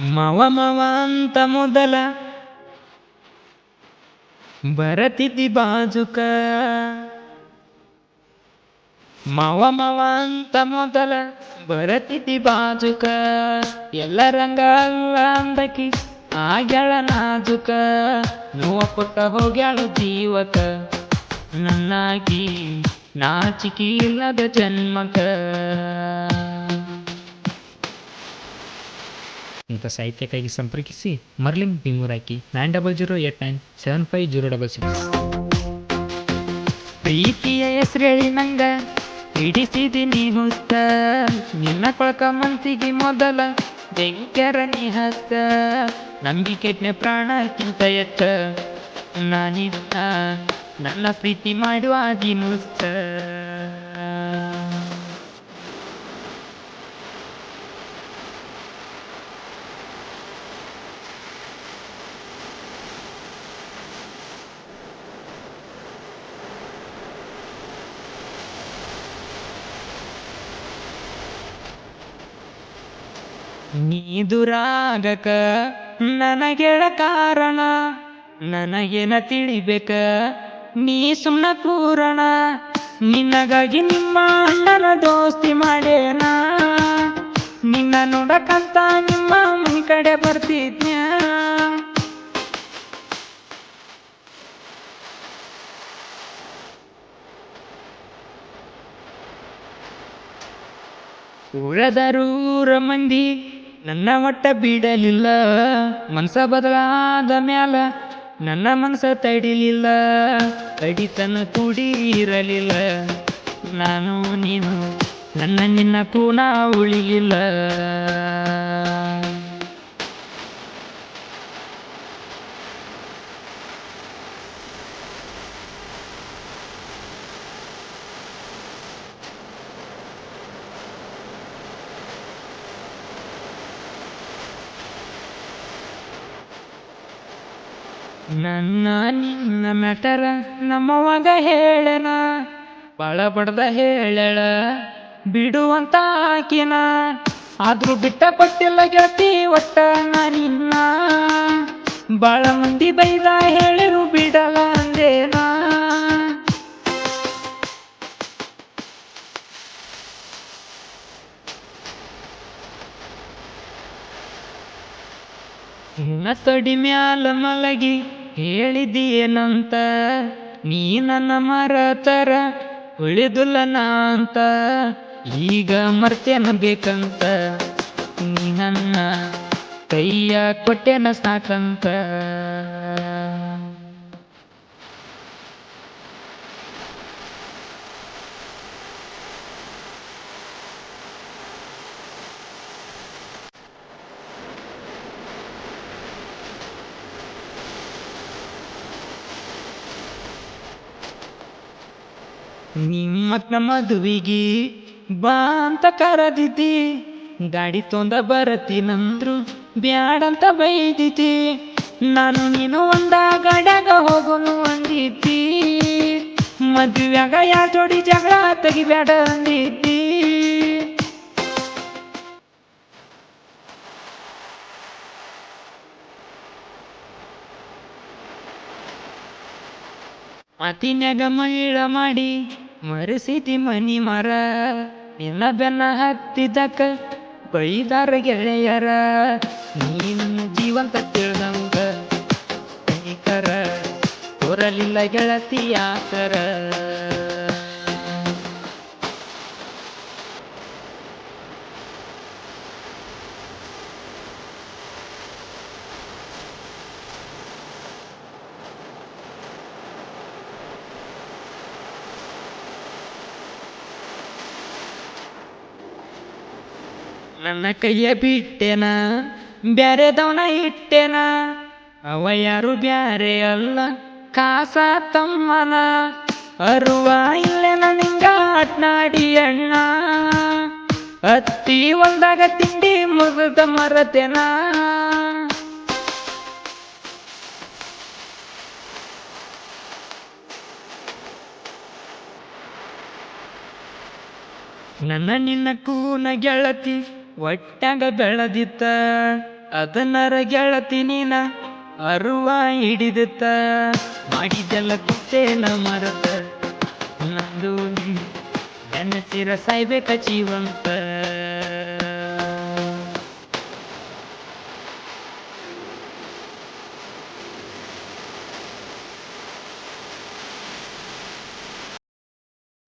ಮವ ಮವ ಅಂತ ಮೊದಲ. ಬರತಿದ್ದಿ ಬಾಜುಕ. ಮವ ಮವ ಅಂತ ಮೊದಲ. ಬರತಿದ್ದಿ ಬಾಜುಕ. ಎಲ್ಲ ರಂಗ ಅಲ್ಲ ಅಂದಕಿ ಆಗ್ಯಾಳ ನಾಜುಕ. ನೋವ ಕೊಟ್ಟ ಹೋಗ್ಯಾಳು ಜೀವಕ. ನನ್ನಾಗಿ ನಾಚಿಕೆ ಇಲ್ಲದ ಜನ್ಮಕ. ಇಂಥ ಸಾಹಿತ್ಯಕ್ಕಾಗಿ ಸಂಪರ್ಕಿಸಿ ಮರ್ಲಿಂಗ್ ಬಿಂಗೂರ್ ಹಾಕಿ nine double zero eight nine seven five zero double six ಪ್ರೀತಿಯ ಹೆಸರೇಳಿ ನಂಗ, ಹಿಡಿಸಿದಿ ನೀ ಹುತ್ತ ನಿನ್ನ ಕೊಳಕ ಮನ್ಸಿಗೆ ಮೊದಲ ಬೆಂಕರ ನೀ ಹತ್ತ ನಂಬಿಕೆಟ್ನೆ ಪ್ರಾಣಕ್ಕಿಂತ ಎತ್ತ ನಾನಿಲ್ಲ ನನ್ನ ಪ್ರೀತಿ ಮಾಡುವ ಮುಸ್ತ ನೀ ದುರಾಗಕ ನನಗೆಳ ಕಾರಣ, ನನಗೇನ ತಿಳಿಬೇಕ? ನೀ ಸುಮ್ಮನ ಪೂರಣ ನಿನ್ನಗಾಗಿ ನಿಮ್ಮ ಅಣ್ಣನ ದೋಸ್ತಿ ಮಾಡೇನ ನಿನ್ನ ನೋಡಕಂತ ನಿಮ್ಮ ಮನೆ ಕಡೆ ಬರ್ತಿದ್ನ್ಯ? ಉಳದರೂರ ಮಂದಿ ನನ್ನ ಮಟ್ಟ ಬಿಡಲಿಲ್ಲ ಮನ್ಸ ಬದಲಾದ ಮ್ಯಾಲ ನನ್ನ ಮನಸ ತಡಿಲಿಲ್ಲ ಅಡಿತನ ಕುಡಿರಲಿಲ್ಲ ನಾನು, ನೀನು, ನನ್ನ ನಿನ್ನ ಕೂನ ಉಳಿಲಿಲ್ಲ. ನನ್ನ ನಿನ್ನ ಮೆಟರ ನಮ್ಮವಾಗ ಹೇಳನ ಬಾಳ ಬಡ್ದ ಹೇಳಳ, ಬಿಡುವಂತ ಆಕಿನ. ಆದ್ರೂ ಬಿಟ್ಟ ಕೊಟ್ಟಿಲ್ಲ ಗೆಳತಿ ಒಟ್ಟ ನಿನ್ನ. ಬಾಳ ಮಂದಿ ಬೈದ ಹೇಳಿರು ಬಿಡಲ ಅಂದೇನಾ. ನಿನ್ನ ಮ್ಯಾಲ ಮಲಗಿ ಹೇಳಿದ್ದೀನಂತ ನೀ ನನ್ನ ಮರತರ ಉಳಿದುಲ್ಲ ನಾ ಅಂತ ಈಗ ಮರ್ತೇನ ಬೇಕಂತ, ನೀ ನನ್ನ ಕೈಯ ಕೊಟ್ಟೆನ ಸಾಕಂತ. ನಿಮ್ಮಕ್ಕ ಮದುವಿಗಿ ಬಾ ಅಂತ ಕರದಿದ್ದಿ. ಗಾಡಿ ತೊಂದ ಬರತೀನಂದ್ರು ಬ್ಯಾಡಂತ ಬೈದಿದ್ದಿ. ನಾನು ನೀನು ಒಂದ ಗಾಡ್ಯಾಗ ಹೋಗೋನು ಅಂದಿದ್ದಿ. ಮದುವೆಯಾಗ ಯಾರ ಜೋಡಿ ಜಗಳ ತೆಗಿಬ್ಯಾಡ ಅಂದಿದ್ದಿ. ಮಾತಿನ್ಯಾಗ ಮಹಿಳ ಮಾಡಿ ಮರಸಿತಿ ಮನಿ ಮರ ನಿನ್ನ ಬೆನ್ನ ಹತ್ತಿದ್ದಕ್ಕ ಬೈದಾರ ಗೆಳೆಯರ. ನೀನು ಜೀವಂತ ತಿಳಿದಂಗ ಕೈಕರ ತೋರಲಿಲ್ಲ ಗೆಳತಿಯಾಕರ ನನ್ನ ಕೈಯ ಬಿಟ್ಟೆನ ಬ್ಯಾರೆದವನ ಇಟ್ಟೆನ ಅವ ಯಾರು ಬ್ಯಾರೆ ಅಲ್ಲ, ಕಾಸ ತಮ್ಮನ, ಅರುವ ಇಲ್ಲೆನ ನಿಂಗ ಆಟ್ನಾಡಿ ಅಣ್ಣ. ಅತ್ತಿ ಹೊಲ್ದಾಗ ತಿಂಡಿ ಮುಗಿದ ಮರತೆನ. ನನ್ನ ನಿನ್ನ ಕೂನ ಗೆಳತಿ ಒಟ್ಟಾಗ ಬೆಳೆದಿತ್ತ ಅದನ್ನರ ಗೆಳತಿ ನೀನ ಅರುವ ಹಿಡಿದಿತ್ತ. ಮಾಡಿದೆಲ್ಲ ಕುತ್ತೇನ ಮರತ ನಂದು ನೆನಸಿರ ಸಾಯ್ಬೇಕ ಜೀವಂತ.